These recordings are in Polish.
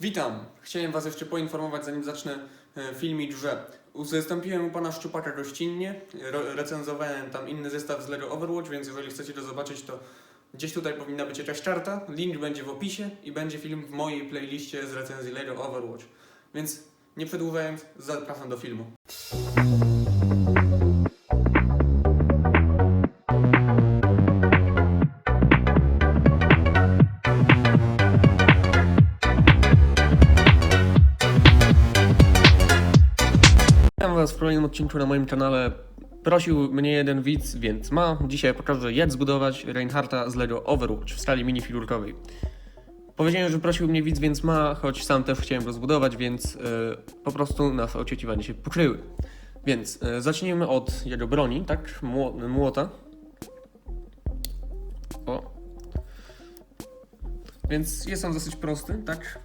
Witam. Chciałem Was jeszcze poinformować, zanim zacznę e, filmik, że zastąpiłem u Pana Szczupaka gościnnie. Recenzowałem tam inny zestaw z LEGO Overwatch, więc jeżeli chcecie to zobaczyć, to gdzieś tutaj powinna być jakaś czarta. Link będzie w opisie i będzie film w mojej playliście z recenzji LEGO Overwatch. Więc nie przedłużając, zapraszam do filmu. Odcinku na moim kanale. Prosił mnie jeden widz, więc ma. Dzisiaj pokażę jak zbudować Reinharta z LEGO Overwatch w stali minifigurkowej. Powiedziałem, że prosił mnie widz, więc ma, choć sam też chciałem go zbudować, więc e, po prostu nasze oczekiwania się pokryły. Więc e, zacznijmy od jego broni, tak? Mło- Młota. O. Więc jest on dosyć prosty, tak?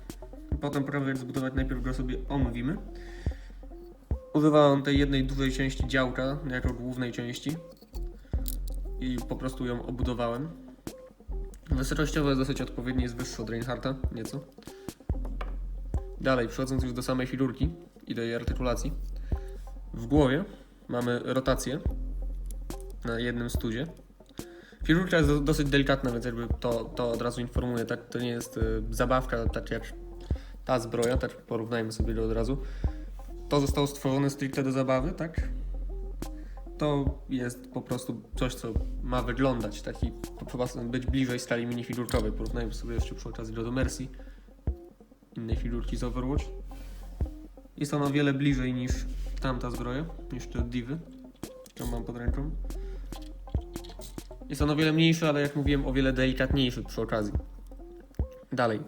Potem prawie zbudować, najpierw go sobie omówimy. Używałem tej jednej dużej części działka jako głównej części i po prostu ją obudowałem. Wysokościowo jest dosyć odpowiedni, jest wyższy od Reinharta, nieco. Dalej, przechodząc już do samej figurki i do jej artykulacji. W głowie mamy rotację na jednym studzie. Figurka jest do- dosyć delikatna, więc jakby to, to od razu informuję, tak? To nie jest y, zabawka, tak jak ta zbroja, tak porównajmy sobie go od razu to zostało stworzone stricte do zabawy, tak? To jest po prostu coś, co ma wyglądać taki, być bliżej skali minifigurkowej. Porównajmy sobie jeszcze przy okazji do Mercy, innej figurki z Overwatch. Jest ona o wiele bliżej niż tamta zbroja, niż te Divy, którą mam pod ręką. Jest on o wiele mniejszy, ale jak mówiłem, o wiele delikatniejszy przy okazji. Dalej.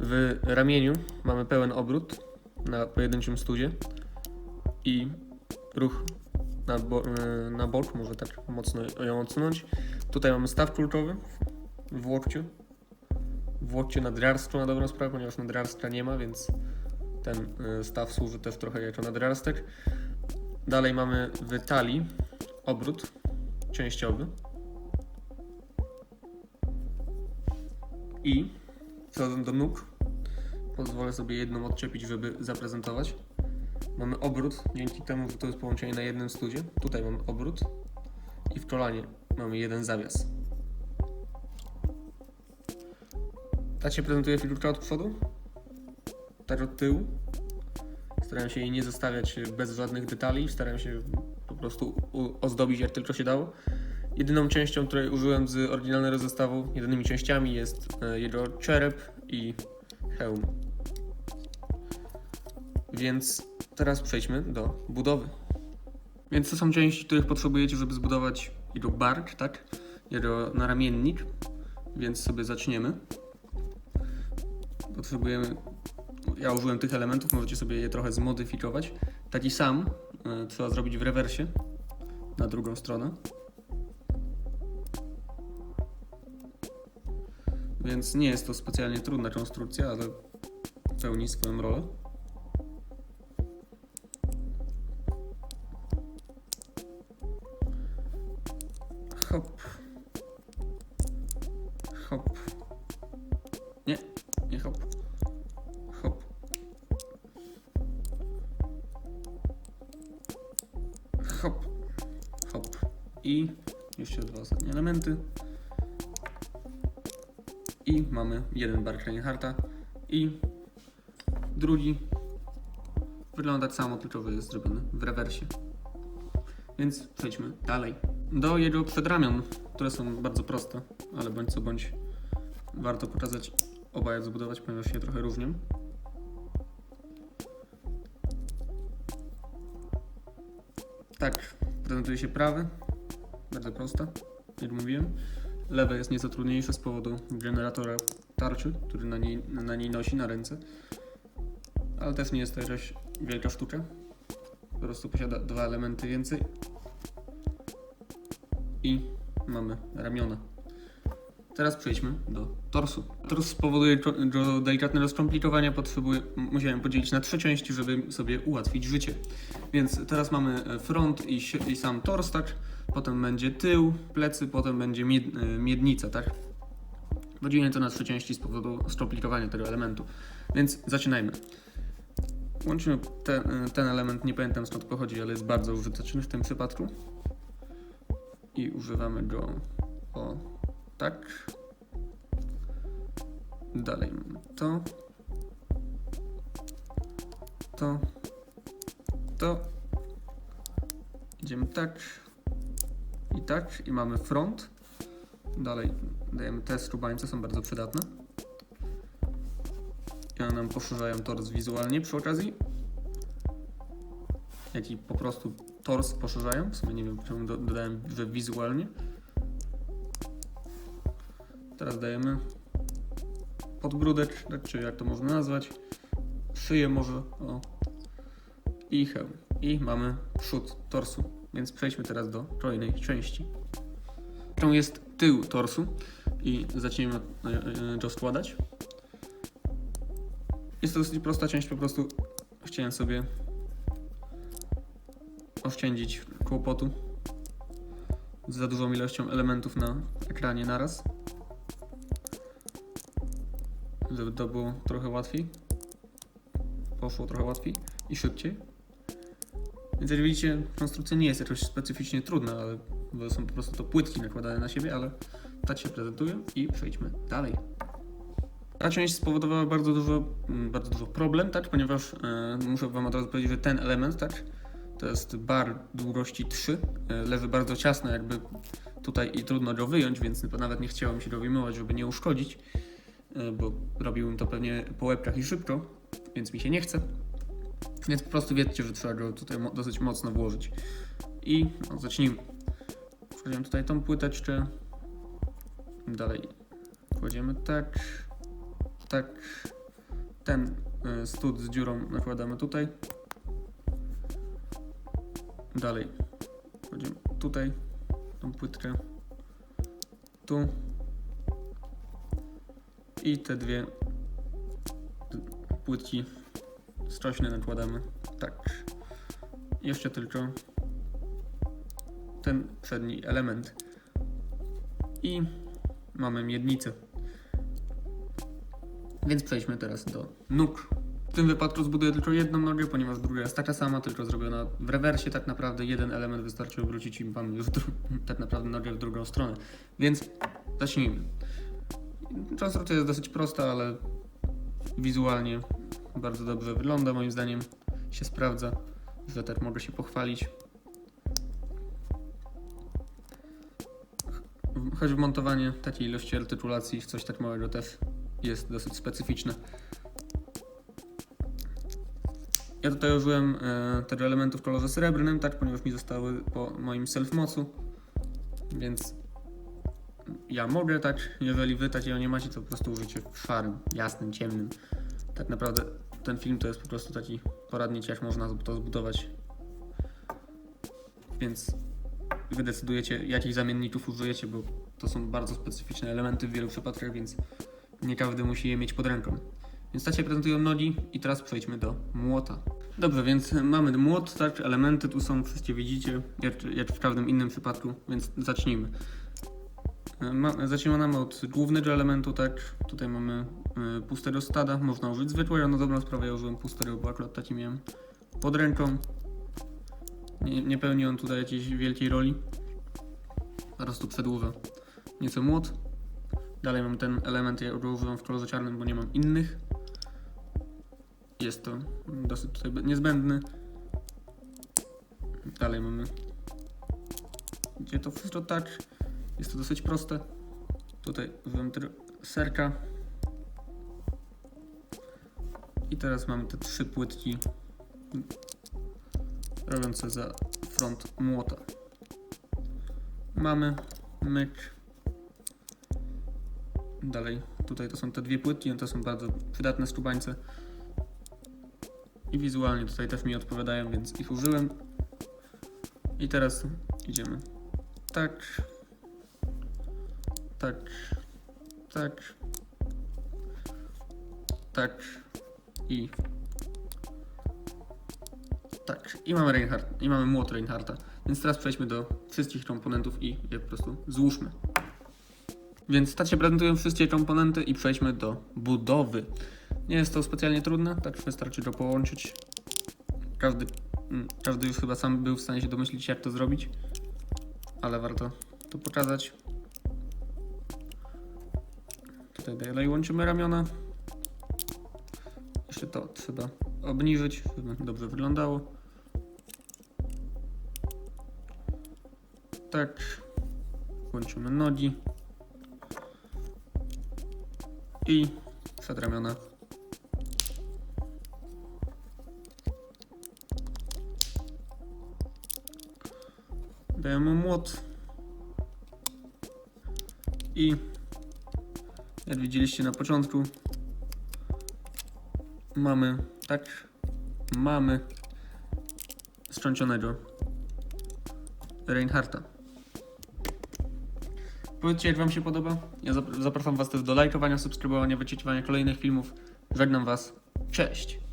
W ramieniu mamy pełen obrót na pojedynczym studzie i ruch na, bo, e, na bok, może tak mocno ją odsunąć. Tutaj mamy staw kulkowy w łokciu. W łokciu nadgarstku na dobrą sprawę, ponieważ nadgarstka nie ma, więc ten e, staw służy też trochę jako nadgarstek. Dalej mamy w talii obrót częściowy. I przechodząc do nóg, pozwolę sobie jedną odczepić, żeby zaprezentować. Mamy obrót, dzięki temu, że to jest połączenie na jednym studzie. Tutaj mamy obrót i w kolanie mamy jeden zawias. Tak się prezentuje figurka od przodu, tak od tyłu. Starałem się jej nie zostawiać bez żadnych detali, starałem się po prostu ozdobić jak tylko się dało. Jedyną częścią, której użyłem z oryginalnego zestawu, jedynymi częściami jest e, jego czerep i hełm. Więc teraz przejdźmy do budowy. Więc to są części, których potrzebujecie, żeby zbudować jego bark, tak? Jego naramiennik. Więc sobie zaczniemy. Potrzebujemy. Ja użyłem tych elementów, możecie sobie je trochę zmodyfikować. Taki sam e, trzeba zrobić w rewersie na drugą stronę. Więc nie jest to specjalnie trudna konstrukcja, ale pełni swoją rolę. Hop. Hop. I jeszcze dwa ostatnie elementy. I mamy jeden bark Reinharta i drugi wygląda tak samo, tylko jest zrobiony w rewersie. Więc przejdźmy dalej. Do jego przedramion, które są bardzo proste, ale bądź co bądź warto pokazać oba jak zbudować, ponieważ się trochę różnią. Tak, prezentuje się prawy, bardzo prosta, jak mówiłem. Lewe jest nieco trudniejsze z powodu generatora tarczy, który na niej, na niej nosi na ręce. Ale też nie jest to jakaś wielka sztuka. Po prostu posiada dwa elementy więcej. I mamy ramiona. Teraz przejdźmy do torsu. Tors spowoduje to- do delikatne rozkomplikowania, potrzebuję, m- musiałem podzielić na trzy części, żeby sobie ułatwić życie. Więc teraz mamy e, front i, i sam tors, tak? Potem będzie tył, plecy, potem będzie mied, e, miednica, tak? Podzielimy to na trzy części z powodu skomplikowania tego elementu. Więc zaczynajmy. Łączymy ten, ten element, nie pamiętam skąd pochodzi, ale jest bardzo użyteczny w tym przypadku. I używamy go o tak. Dalej to. To. To. Idziemy tak. I tak. I mamy front. Dalej dajemy te skrubańce, są bardzo przydatne. I one nam poszerzają tors wizualnie przy okazji. Jak i po prostu tors poszerzają. W sumie nie wiem czemu do, dodałem, że wizualnie. Teraz dajemy podbródek, czy jak to można nazwać. Szyję może. O. I hełm. I mamy przód torsu. Więc przejdźmy teraz do kolejnej części. Tą jest tył torsu i zaczniemy e, e, go składać. Jest to dosyć prosta część, po prostu chciałem sobie oszczędzić kłopotu z za dużą ilością elementów na ekranie naraz. Żeby to było trochę łatwiej. Poszło trochę łatwiej i szybciej. Więc jak widzicie, konstrukcja nie jest jakoś specyficznie trudna, ale bo są po prostu to płytki nakładane na siebie, ale tak się prezentuje i przejdźmy dalej. Ta część spowodowała bardzo dużo, mm, bardzo dużo problem, tak, ponieważ e, muszę Wam od razu powiedzieć, że ten element, tak, to jest bar długości 3, e, leży bardzo ciasno jakby tutaj i trudno go wyjąć, więc nawet nie chciałem się go wyjmować, żeby nie uszkodzić, bo robiłbym to pewnie po łebkach i szybko, więc mi się nie chce. Więc po prostu wiedzcie, że trzeba go tutaj dosyć mocno włożyć. I no, zacznijmy. Wkładziemy tutaj tą płyteczkę. Dalej kładziemy tak, tak. Ten y, stud z dziurą nakładamy tutaj. Dalej kładziemy tutaj tą płytkę. Tu. I te dwie płytki strośne nakładamy. Tak. Jeszcze tylko ten przedni element. I mamy miednicę. Więc przejdźmy teraz do nóg. W tym wypadku zbuduję tylko jedną nogę, ponieważ druga jest taka sama, tylko zrobiona w rewersie. Tak naprawdę jeden element wystarczy obrócić i mamy już tak naprawdę nogę w drugą stronę. Więc zacznijmy. Konstrukcja jest dosyć prosta, ale wizualnie bardzo dobrze wygląda, moim zdaniem się sprawdza, że tak mogę się pochwalić. Choć montowanie takiej ilości artykulacji w coś tak małego też jest dosyć specyficzne. Ja tutaj użyłem e, tego elementu w kolorze srebrnym, tak, ponieważ mi zostały po moim self-mocu, więc ja mogę tak, jeżeli wy takiego nie macie, to po prostu użycie w szarym, jasnym, ciemnym. Tak naprawdę ten film to jest po prostu taki poradnik, jak można to zbudować. Więc wy decydujecie, jakich zamienników użyjecie, bo to są bardzo specyficzne elementy w wielu przypadkach, więc nie każdy musi je mieć pod ręką. Więc tak się prezentują nogi i teraz przejdźmy do młota. Dobrze, więc mamy młot, tak, elementy tu są, wszyscy widzicie, jak, jak w każdym innym przypadku, więc zacznijmy. Zaczynamy od głównego elementu, tak, tutaj mamy y, pustego stada, można użyć zwykłego, na dobrą sprawę ja użyłem pustego, bo akurat taki miałem pod ręką. Nie, nie pełni on tutaj jakiejś wielkiej roli. Po prostu przedłuża nieco młot. Dalej mam ten element, ja go w kolorze czarnym, bo nie mam innych. Jest to dosyć tutaj niezbędny. Dalej mamy. Gdzie to wszystko tak. Jest to dosyć proste. Tutaj tego serka. I teraz mamy te trzy płytki robiące za front młota. Mamy myk. Dalej, tutaj to są te dwie płytki, to są bardzo przydatne skrubańce. I wizualnie tutaj też mi odpowiadają, więc ich użyłem. I teraz idziemy tak, tak, tak, tak i tak. I mamy Reinhardt, i mamy młot Reinhardta. Więc teraz przejdźmy do wszystkich komponentów i je po prostu złóżmy. Więc tak się prezentują wszystkie komponenty i przejdźmy do budowy. Nie jest to specjalnie trudne, tak wystarczy to połączyć. Każdy, mm, każdy już chyba sam był w stanie się domyślić, jak to zrobić, ale warto to pokazać. Tutaj dalej łączymy ramiona. Jeszcze to trzeba obniżyć, żeby dobrze wyglądało. Tak. Łączymy nogi. I przed ramiona. Dajemy młot. I jak widzieliście na początku, mamy, tak, mamy skończonego Reinharta. Powiedzcie, jak Wam się podoba. Ja zap- zapraszam Was też do lajkowania, subskrybowania, wyciągania kolejnych filmów. Żegnam Was. Cześć!